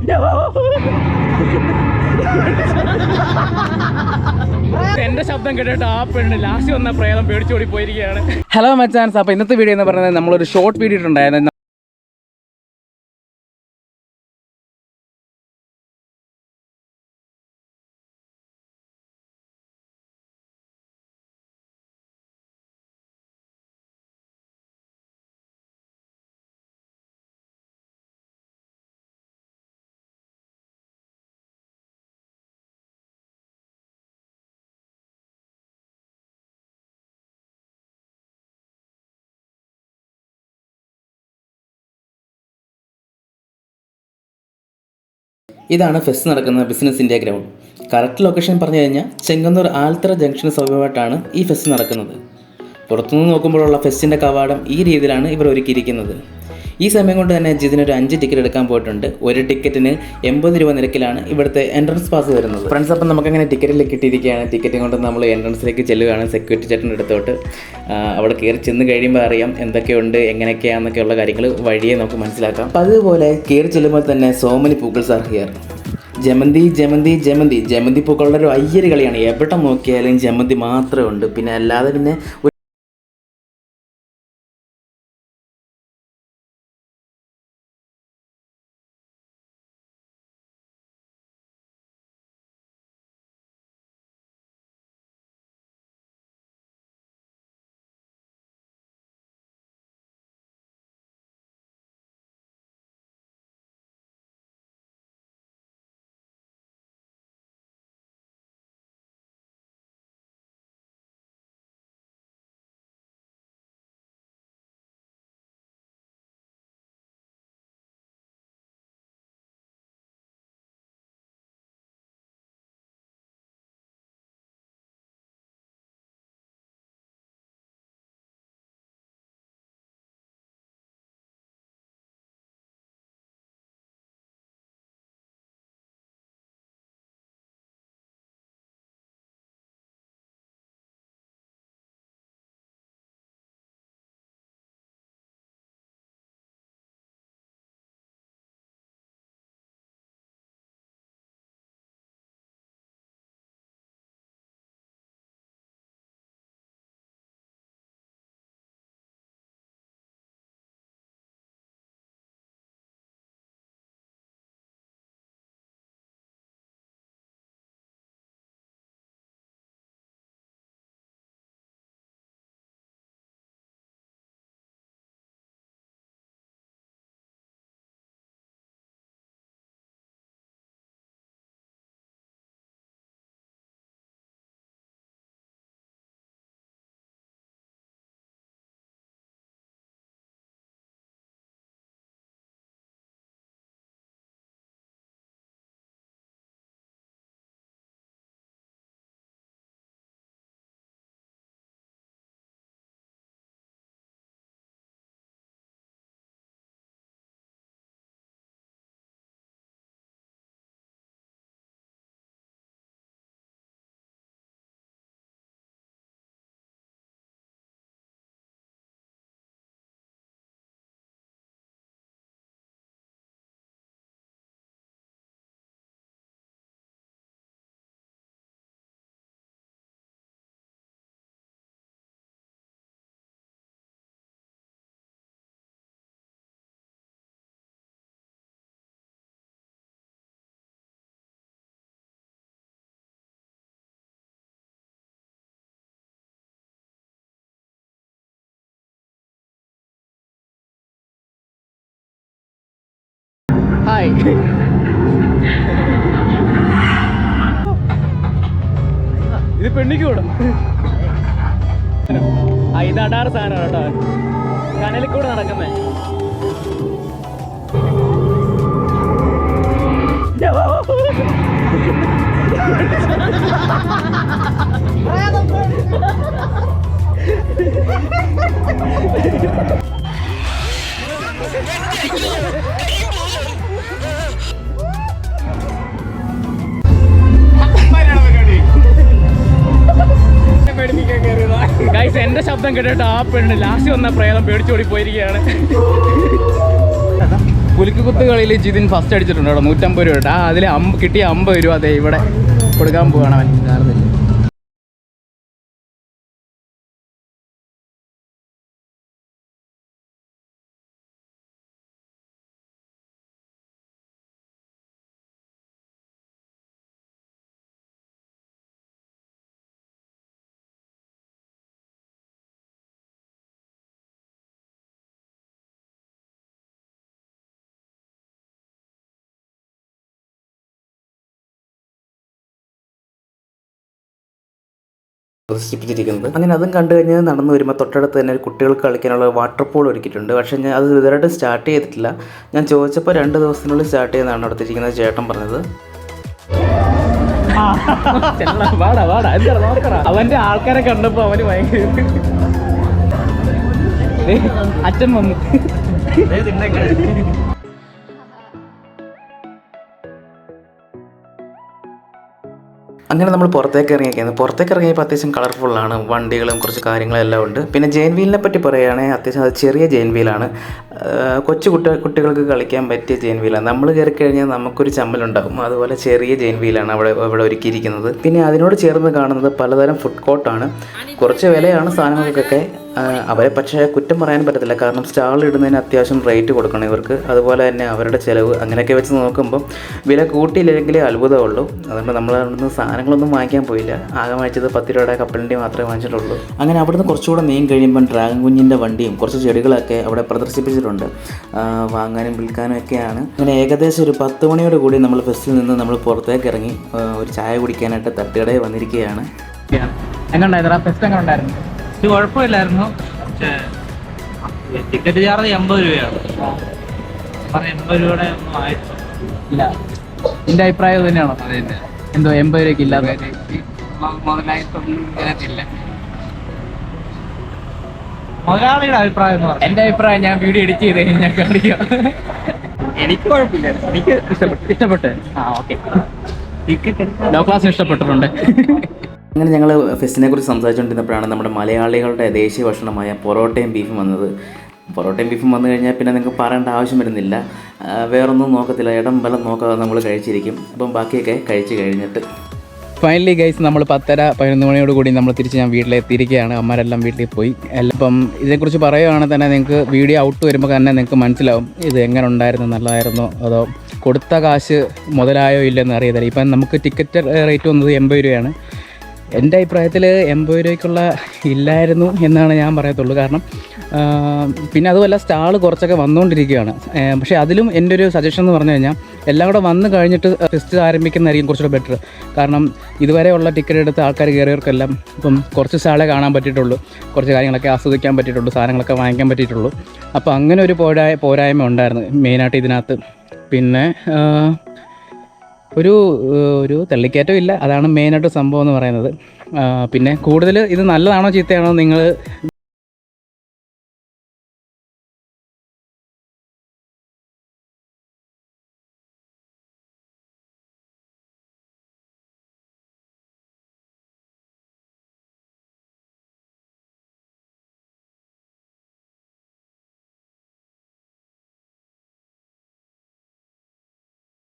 എന്റെ ശബ്ദം കേട്ടിട്ട് ആ പെണ്ണ് ലാസ്റ്റ് വന്ന പ്രേതം പേടിച്ചോടി പോയിരിക്കുകയാണ്. ഹലോ മച്ചാൻസ് അപ്പോൾ ഇന്നത്തെ വീഡിയോ എന്ന് പറയുന്നത് നമ്മളൊരു ഷോർട്ട് വീഡിയോ ഇട്ടുണ്ടായിരുന്നു ഇതാണ് ഫെസ്റ്റ് നടക്കുന്ന business India ground correct location പറഞ്ഞു കഴിഞ്ഞാൽ ചെങ്ങന്നൂർ ആൽത്തറ ജംഗ്ഷന് സമീപമായിട്ടാണ് ഈ ഫെസ്റ്റ് നടക്കുന്നത്. പുറത്തുനിന്ന് നോക്കുമ്പോഴുള്ള ഫെസ്റ്റിന്റെ കവാടം ഈ രീതിയിലാണ് ഇവർ ഒരുക്കിയിരിക്കുന്നത്. ഈ സമയം കൊണ്ട് തന്നെ ജിതിനൊരു അഞ്ച് ടിക്കറ്റ് എടുക്കാൻ പോയിട്ടുണ്ട്. ഒരു ടിക്കറ്റിന് എൺപത് രൂപ നിരക്കിലാണ് ഇവിടുത്തെ എൻട്രൻസ് പാസ് വരുന്നത്. ഫ്രണ്ട്സ് അപ്പം നമുക്കങ്ങനെ ടിക്കറ്റിൽ കിട്ടിയിരിക്കുകയാണ്. ടിക്കറ്റ് കൊണ്ട് നമ്മൾ എൻട്രൻസിലേക്ക് ചെല്ലുകയാണ് സെക്യൂരിറ്റി ചേട്ടന്റെ അടുത്തോട്ട്. അവിടെ കയറി ചെന്ന് കഴിയുമ്പോൾ അറിയാം എന്തൊക്കെയുണ്ട് എങ്ങനെയൊക്കെയാണെന്നൊക്കെയുള്ള കാര്യങ്ങൾ വഴിയെ നമുക്ക് മനസ്സിലാക്കാം. അപ്പം അതുപോലെ കയറി ചെല്ലുമ്പോൾ തന്നെ സോമനി മെനി പൂക്കിൾസ് ആർ ഹിയർ ജമന്തി ജമന്തി ജമന്തി. ജമന്തി പൂക്കളുടെ ഒരു അയ്യര് കളിയാണ്. എവിടെ നോക്കിയാലും ജമന്തി മാത്രമേ ഉണ്ട്. പിന്നെ അല്ലാതെ പിന്നെ ഇത് പെണ്ണിക്ക് കൂടെ. ആ ഇത് അടാറ് സാധനമാണ് കേട്ടോ. കനലിൽ കൂടെ നടക്കുന്നേ. ഗൈസ് ശബ്ദം കേട്ടിട്ട് ആ പെണ്ണ് ലാസ്റ്റ് വന്ന പ്രേതം പേടിച്ചോടി പോയിരിക്കുകയാണ്. കുലുക്കുകുത്ത് കളിയിൽ ജിതിൻ ഫസ്റ്റ് അടിച്ചിട്ടുണ്ട് കേട്ടോ. നൂറ്റമ്പത് രൂപ ആ അതിൽ കിട്ടിയ അമ്പത് രൂപ അതെ ഇവിടെ കൊടുക്കാൻ പോവാണ് അവൻ. കാണുന്നില്ല പ്രദർശിപ്പിച്ചിരിക്കുന്നത്. അങ്ങനെ അതും കണ്ടു കഴിഞ്ഞാൽ നടന്നു വരുമ്പോൾ തൊട്ടടുത്ത് തന്നെ ഒരു കുട്ടികൾക്ക് കളിക്കാനുള്ള വാട്ടർ പൂൾ ഒരുക്കിയിട്ടുണ്ട്. പക്ഷേ ഞാൻ അത് ഇതുവരെയായിട്ട് സ്റ്റാർട്ട് ചെയ്തിട്ടില്ല. ഞാൻ ചോദിച്ചപ്പോൾ രണ്ട് ദിവസത്തിനുള്ളിൽ സ്റ്റാർട്ട് ചെയ്യുന്നതാണ് അടുത്തിരിക്കുന്നത് ചേട്ടൻ പറഞ്ഞത്. വാടാ വാടാ. എന്താ നോക്കടാ? അവന്റെ ആൾക്കാരെ കണ്ടപ്പോ അവന് ഭയങ്കര ദേ, അച്ഛൻ വന്നു. അങ്ങനെ നമ്മൾ പുറത്തേക്ക് ഇറങ്ങിയിരിക്കുന്നത് പുറത്തേക്ക് ഇറങ്ങിയപ്പോൾ അത്യാവശ്യം കളർഫുള്ളാണ് വണ്ടികളും കുറച്ച് കാര്യങ്ങളും എല്ലാം ഉണ്ട്. പിന്നെ ജെയിൻ വീലിനെ പറ്റി പറയുകയാണെങ്കിൽ അത്യാവശ്യം അത് ചെറിയ ജെയിൻ വീലാണ് കൊച്ചു കുട്ടി കുട്ടികൾക്ക് കളിക്കാൻ പറ്റിയ ജെയിൻ വീലാണ് നമ്മൾ കയറി കഴിഞ്ഞാൽ നമുക്കൊരു ചമ്മലുണ്ടാകും. അതുപോലെ ചെറിയ ജെയിൻ വീലാണ് അവിടെ ഇവിടെ ഒരുക്കിയിരിക്കുന്നത്. പിന്നെ അതിനോട് ചേർന്ന് കാണുന്നത് പലതരം ഫുഡ് കോർട്ടാണ് കുറച്ച് വിലയാണ് സാധനങ്ങൾക്കൊക്കെ. അവരെ പക്ഷേ കുറ്റം പറയാൻ പറ്റത്തില്ല. കാരണം സ്റ്റാൾ ഇടുന്നതിന് അത്യാവശ്യം റേറ്റ് കൊടുക്കണം ഇവർക്ക്. അതുപോലെ തന്നെ അവരുടെ ചിലവ് അങ്ങനെയൊക്കെ വെച്ച് നോക്കുമ്പോൾ വില കൂട്ടിയില്ലെങ്കിലേ അത്ഭുതമുള്ളൂ. അതുകൊണ്ട് നമ്മൾ അവിടുന്ന് സാധനങ്ങളൊന്നും വാങ്ങിക്കാൻ പോയില്ല. ആകെ വാങ്ങിച്ചത് പത്ത് രൂപയുടെ കപ്പലിന്റെ മാത്രമേ വാങ്ങിച്ചിട്ടുള്ളൂ. അങ്ങനെ അവിടുന്ന് കുറച്ചുകൂടെ നീങ്ങി കഴിയുമ്പോൾ ഡ്രാഗൺ കുഞ്ഞിന്റെ വണ്ടിയും കുറച്ച് ചെടികളൊക്കെ അവിടെ പ്രദർശിപ്പിച്ചിട്ടുണ്ട്. വാങ്ങാനും വിൽക്കാനും ഒക്കെയാണ്. അങ്ങനെ ഏകദേശം ഒരു പത്ത് മണിയോട് കൂടി നമ്മൾ ഫെസ്റ്റിൽ നിന്ന് നമ്മൾ പുറത്തേക്ക് ഇറങ്ങി. ഒരു ചായ കുടിക്കാനായിട്ട് തട്ടുകടയിൽ വന്നിരിക്കുകയാണ്. എങ്ങനെ ഉണ്ടായിരുന്നു ഫെസ്റ്റ് എങ്ങനെ ഉണ്ടായിരുന്നു ഇത് കുഴപ്പമില്ലായിരുന്നു. പക്ഷേ ടിക്കറ്റ് ചാർജ് എൺപത് രൂപയാണ്. പറഞ്ഞ എൺപത് രൂപയുടെ ഒന്നും ആയിട്ടില്ല. ഇല്ല. എന്റെ അഭിപ്രായം തന്നെയാണോ? എന്തോ എൺപത് രൂപയ്ക്ക് ഇല്ലാതെ. മുതലായിട്ടൊന്നും ഇതിനകത്തില്ല മുതലാളിയുടെ അഭിപ്രായം എന്ന് പറഞ്ഞു എന്റെ അഭിപ്രായം ഞാൻ വീഡിയോ എഡിറ്റ് ചെയ്ത് കഴിഞ്ഞാൽ കാണിക്കാം. എനിക്ക് കുഴപ്പമില്ല. എനിക്ക് ഇഷ്ടപ്പെട്ടു. ഇഷ്ടപ്പെട്ട്? ആ ഓക്കെ. ടിക്കറ്റ് ലോ ക്ലാസ് ഇഷ്ടപ്പെട്ടിട്ടുണ്ട്. അങ്ങനെ ഞങ്ങൾ ഫെസ്റ്റിനെ കുറിച്ച് സംസാരിച്ചുകൊണ്ടിരുന്നപ്പോഴാണ് നമ്മുടെ മലയാളികളുടെ ദേശീയ ഭക്ഷണമായ പൊറോട്ടയും ബീഫും വന്നത്. പൊറോട്ടയും ബീഫും വന്നു കഴിഞ്ഞാൽ പിന്നെ നിങ്ങൾക്ക് പറയേണ്ട ആവശ്യം വരുന്നില്ല. വേറൊന്നും നോക്കത്തില്ല. ഇടം ബലം നോക്കാതെ നമ്മൾ കഴിച്ചിരിക്കും. അപ്പം ബാക്കിയൊക്കെ കഴിച്ച് കഴിഞ്ഞിട്ട്. ഫൈനലി ഗൈസ് നമ്മൾ പത്തര പതിനൊന്ന് മണിയോട് കൂടി നമ്മൾ തിരിച്ച് ഞാൻ വീട്ടിലെത്തിയിരിക്കുകയാണ്. അമ്മരെല്ലാം വീട്ടിൽ പോയി. എല്ലാം ഇപ്പം ഇതിനെക്കുറിച്ച് പറയുകയാണെങ്കിൽ തന്നെ നിങ്ങൾക്ക് വീഡിയോ ഔട്ട് വരുമ്പോൾ തന്നെ നിങ്ങൾക്ക് മനസ്സിലാവും. ഇത് എങ്ങനെ ഉണ്ടായിരുന്നു നല്ലതായിരുന്നോ അതോ കൊടുത്ത കാശ് മുതലായോ ഇല്ലെന്ന് അറിയത്തില്ല. ഇപ്പം നമുക്ക് ടിക്കറ്റ് റേറ്റ് വന്നത് എൺപത് രൂപയാണ്. എന്റെ അഭിപ്രായത്തിൽ എൺപത് രൂപയ്ക്കുള്ള ഇല്ലായിരുന്നു എന്നാണ് ഞാൻ പറയത്തുള്ളൂ. കാരണം പിന്നെ അതുമല്ല സ്റ്റാൾ കുറച്ചൊക്കെ വന്നുകൊണ്ടിരിക്കുകയാണ്. പക്ഷേ അതിലും എന്റെ ഒരു സജഷൻ എന്ന് പറഞ്ഞു കഴിഞ്ഞാൽ എല്ലാം കൂടെ വന്നു കഴിഞ്ഞിട്ട് ഫെസ്റ്റ് ആരംഭിക്കുന്നതായിരിക്കും കുറച്ചുകൂടെ ബെറ്റർ. കാരണം ഇതുവരെയുള്ള ടിക്കറ്റ് എടുത്ത് ആൾക്കാർ കയറിയവർക്കെല്ലാം ഇപ്പം കുറച്ച് സ്റ്റാളെ കാണാൻ പറ്റിയിട്ടുള്ളൂ. കുറച്ച് കാര്യങ്ങളൊക്കെ ആസ്വദിക്കാൻ പറ്റിയിട്ടുള്ളൂ സാധനങ്ങളൊക്കെ വാങ്ങിക്കാൻ പറ്റിയിട്ടുള്ളൂ. അപ്പോൾ അങ്ങനെ ഒരു പോരായ പോരായ്മ ഉണ്ടായിരുന്നു മെയിനായിട്ട് ഇതിനകത്ത്. പിന്നെ ഒരു ഒരു തള്ളിക്കയറ്റം ഇല്ല. അതാണ് മെയിനായിട്ട് സംഭവം എന്ന് പറയുന്നത്. പിന്നെ കൂടുതൽ ഇത് നല്ലതാണോ ചീത്തയാണോ നിങ്ങൾ